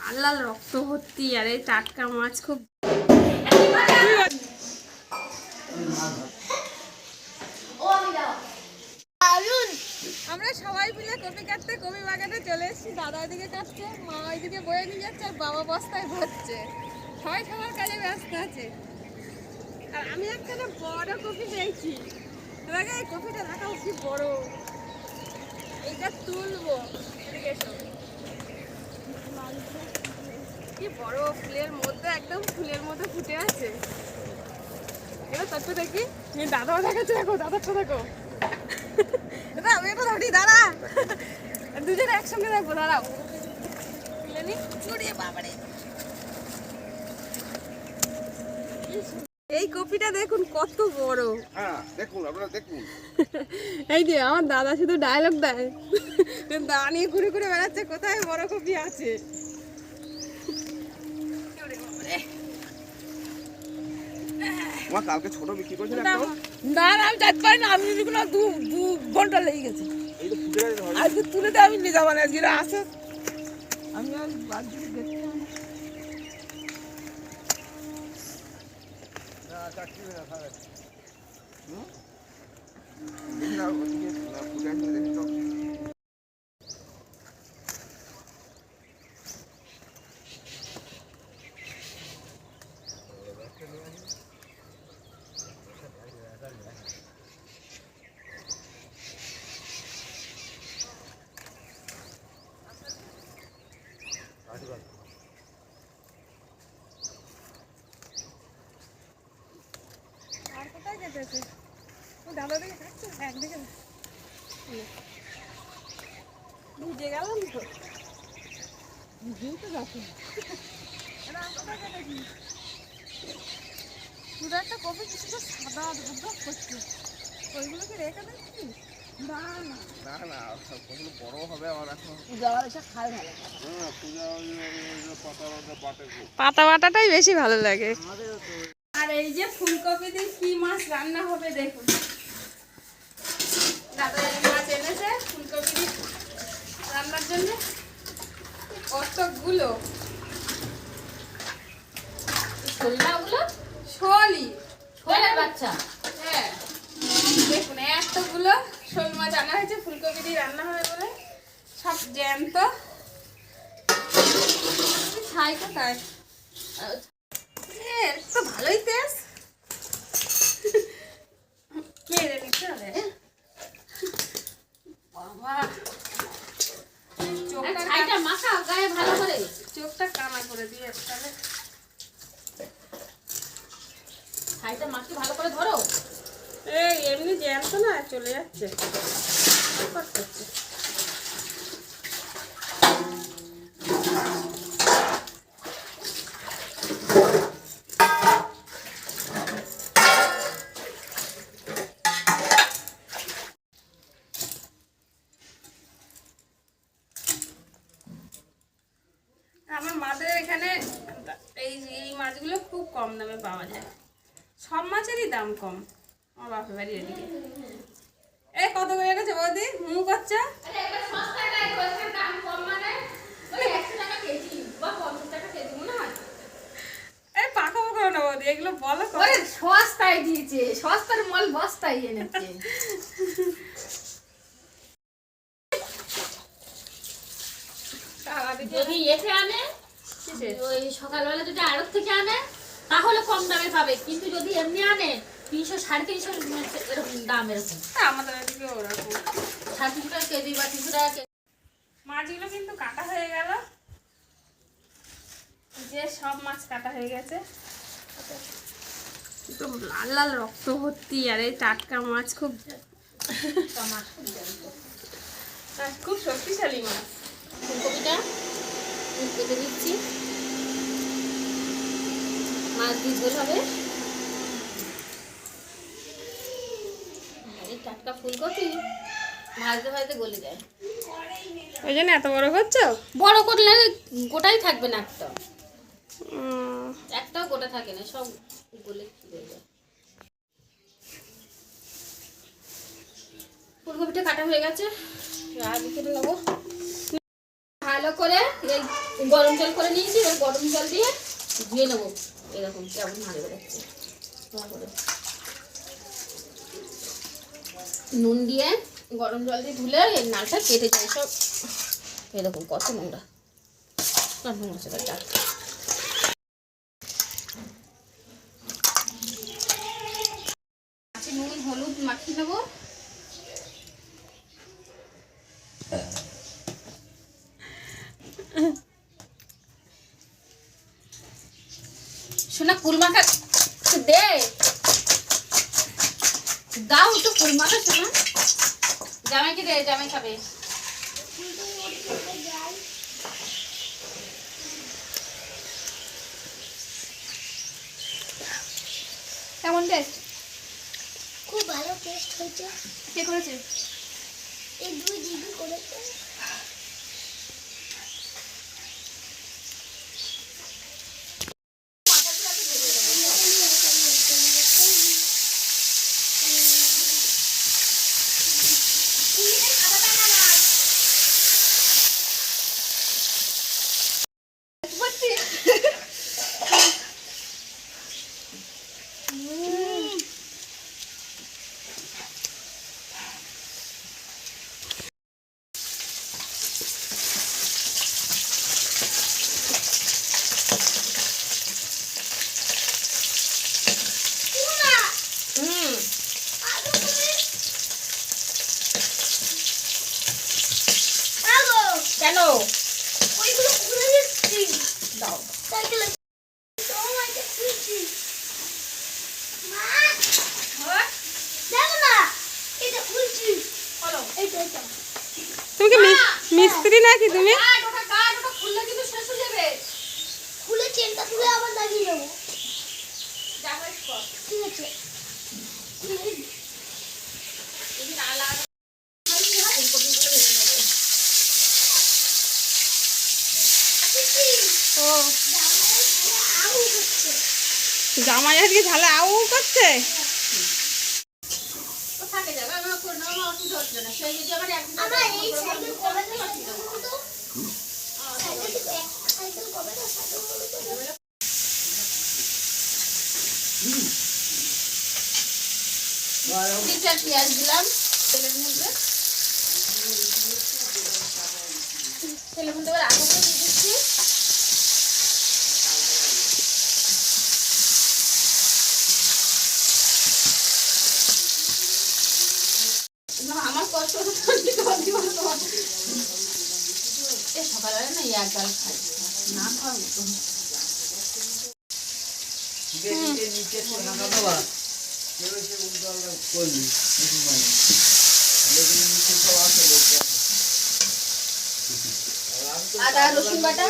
লাল লাল রক্ত ভর্তি, আর এই টাটকা মাছ খুব আমরা সবাই মিলে কপি কাটতে কপি বাগানে চলে এসেছি। দাদা ওইদিকে কাটছে, মা ওইদিকে বয়ে নিয়ে যাচ্ছে, আর বাবা বস্তায় ভরছে। সবাই সবার কাজে ব্যস্ত আছে। আর আমি একটা না বড় কপি পেয়েছি। দেখে এই কপিটা দেখাও কি বড়। এটা তুলবো। এদিকে এসো। কি বড় ফুলের মধ্যে একদম ফুলের মধ্যে ফুটে আছে। এবার তারপর দেখি দাদাও দেখাচ্ছে দেখো দাদারটা দেখো। দাদা আমি এটা ধরি দাঁড়া। দুজনে একসঙ্গে দেখব দাঁড়াও চুড়িয়ে বাবারে। এই কপিটা দেখুন কত বড়। হ্যাঁ দেখুন আপনারা দেখুন। এই যে আমার দাদা শুধু ডায়লগ দেয়। দাঁড়িয়ে ঘুরে ঘুরে বেড়াচ্ছে কোথায় বড় কপি আছে? আমার কালকে ছোট বিক্রি করেছিল না না আমি যাইতে পারি না আমি কোনো দু দু ঘণ্টা লেগে গেছে। আজকে তুলে তো আমি নিয়ে যাব না আজকে আসে। আমি আর দিয়ে দেখতে না। দেখি না, ওদিকে, না, ফুটে আছে দেখি তো। আর কোথায় কেটেছে ও দাদা দিকে কাটছে একদিকে না। এই। বুঝে গেলাম তো তো একটা সাদা ধবধব করছে ওইগুলো কি রেখে দিচ্ছি না না না হবে। পাতা বাটাটাই বেশি ভালো লাগে আর এই যে ফুলকপি দিয়ে কি মাছ রান্না হবে দেখুন দাদা মাছ এনেছে ফুলকপি রান্নার জন্য। কতগুলো? শোলই। বাচ্চা। হ্যাঁ। দেখুন এতগুলো শোল মাছ আনা হয়েছে ফুলকপি দিয়ে রান্না হবে বলে। সব জ্যান্ত। ছাই কোথায়? তো ভালোই তেজ মেরে নিতে হবে বাবা চোখটা ছাইটা মাখা গায়ে ভালো করে। চোখটা কানা করে দিয়ে তাহলে। ছাইটা মাখি ভালো করে ধরো। এই এমনি জ্যান্ত না চলে যাচ্ছে করছে। আমার মাদের এখানে এই এই মাছগুলো খুব কম দামে পাওয়া যায়। সব মাছেরই দাম কম। আমার বাপের বাড়ি এদিকে। এ কত করে গেছে বৌদি? মুখ করছে? এই পাকা পাকা না বৌদি? এগুলো বলো কত? ওরে সস্তায় দিয়েছে সস্তার মাল বস্তায় এনেছে যদি এসে আনে। কিসে? ওই সকালবেলা যদি আড়ত থেকে আনে তাহলে কম দামে পাবে। কিন্তু যদি এমনি আনে তিনশো সাড়ে তিনশো এরকম দাম এরকম। তা আমাদের এদিকে ওরকম। সাড়ে তিনশো টাকা কেজি বা তিনশো টাকা কেজি। মাছগুলো কিন্তু কাটা হয়ে গেল। যে সব মাছ কাটা হয়ে গেছে। তো লাল লাল রক্ত ভর্তি আর এই টাটকা মাছ খুব খুব শক্তিশালী মাছ। ফুলকপিটা কেটে দিচ্ছি। মাছ দিয়ে ঝোল হবে। টাটকা ফুলকপি ভাজতে ভাজতে গলে যায়। ওই জন্য এত বড় করছ? বড় করলে গোটাই থাকবে না একটা। একটাও গোটা থাকে না সব গলে যায়। ফুলকপিটা কাটা হয়ে গেছে আর কেটে নেব। ভালো করে এই গরম জল করে নিয়েছি এবার গরম জল দিয়ে ধুয়ে নেব। এরকম কেমন ভালো বেরোচ্ছে নুন দিয়ে গরম জল দিয়ে ধুলে এর নালটা কেটে যায়, সব এরকম কত নোংরা নোংরা সেটা ডাক আচ্ছা নুন হলুদ মাখিয়ে নেব কুল মাখা দে। দাও একটু কুল মাখা শোনা জামাইকে দে জামাই খাবে। কেমন টেস্ট? খুব ভালো টেস্ট হয়েছে। কে করেছে এই দুই দিদি করেছে হুম কেন ওইগুলো খুলে দিচ্ছি দাও সাইকেলে সময়টা খুলছি মা দেখো না এটা খুলছি বলো এইটা এটা তুমি কি মি- মিস্ত্রি নাকি তুমি কাট ওটা কাট ওটা খুললে কিন্তু শেষ হয়ে যাবে খুলে চেনটা তুলে আবার লাগিয়ে দেবো জামাই কর ঠিক আছে যদি না লাগে ফুলকপিগুলো ভেজে নেব। ও আউ হচ্ছে জামাই আজকে ঝালে আউ করছে ও থাকে যাবে আমার করে নেব আমার অসুবিধা হচ্ছে না সেই যদি আমার এক আমার এই সাইকেল কবে তো সাইকেল থেকে এক সাইকেল কবে থেকে সাইকেল কবে থেকে তিন পেঁয়াজ দিলাম তেলের মধ্যে। তেলের মধ্যে আলুগুলো দিয়ে দিচ্ছি না, আমার কষ্ট হতো না, জল দিব না তোমার। এ সকালবেলা না এক গাল খাই না খাওয়ার মতো আদা, রসুন বাটা?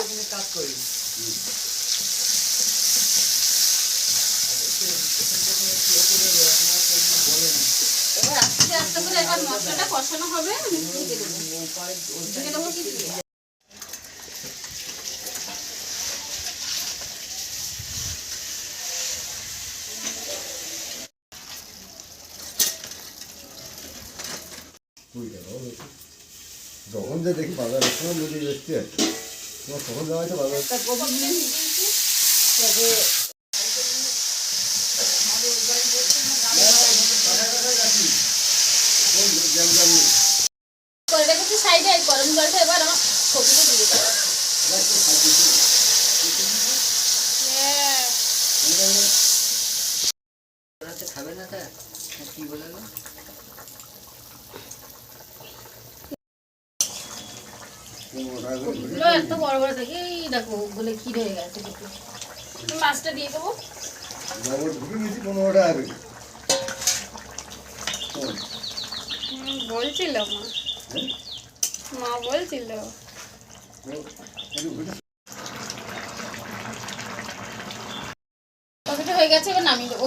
এবার আস্তে আস্তে করে এবার মশলাটা কষানো হবে। আমি ঢেকে দেবো। ঢেকে দেবো কি দিয়ে? যখন যে দেখি বাজার সময় বেরিয়ে যাচ্ছে তোমার কখন যাওয়া হয়েছে বাজার করে রেখেছি সাইডে এই গরম জলটা এবার আমার সবজিটা দিয়ে দেবো খাবে না তা কি বলে ওগুলো এত বড় বড় দেখে এই দেখো বলে ক্ষীর হয়ে গেছে মাছটা দিয়ে দেবো। বলছিল মা। মা বলছিল। হয়ে গেছে এবার নামিয়ে দেবো।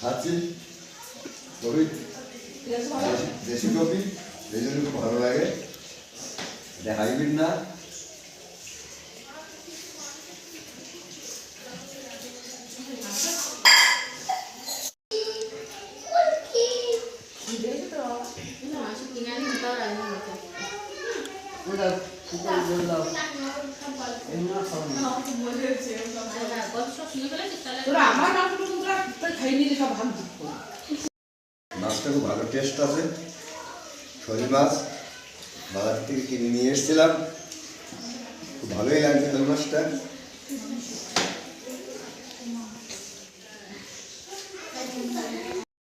খাচ্ছি? খুবই দেশি- কপি এই জন্য খুব ভালো লাগে। এটা হাইব্রিড না। আমার তোরা খাই সব ভাগ করে মাছটা খুব ভালো টেস্ট আছে। শোল মাছ বাজার থেকে কিনে নিয়ে এসেছিলাম। খুব ভালোই লাগছে শোল মাছটা।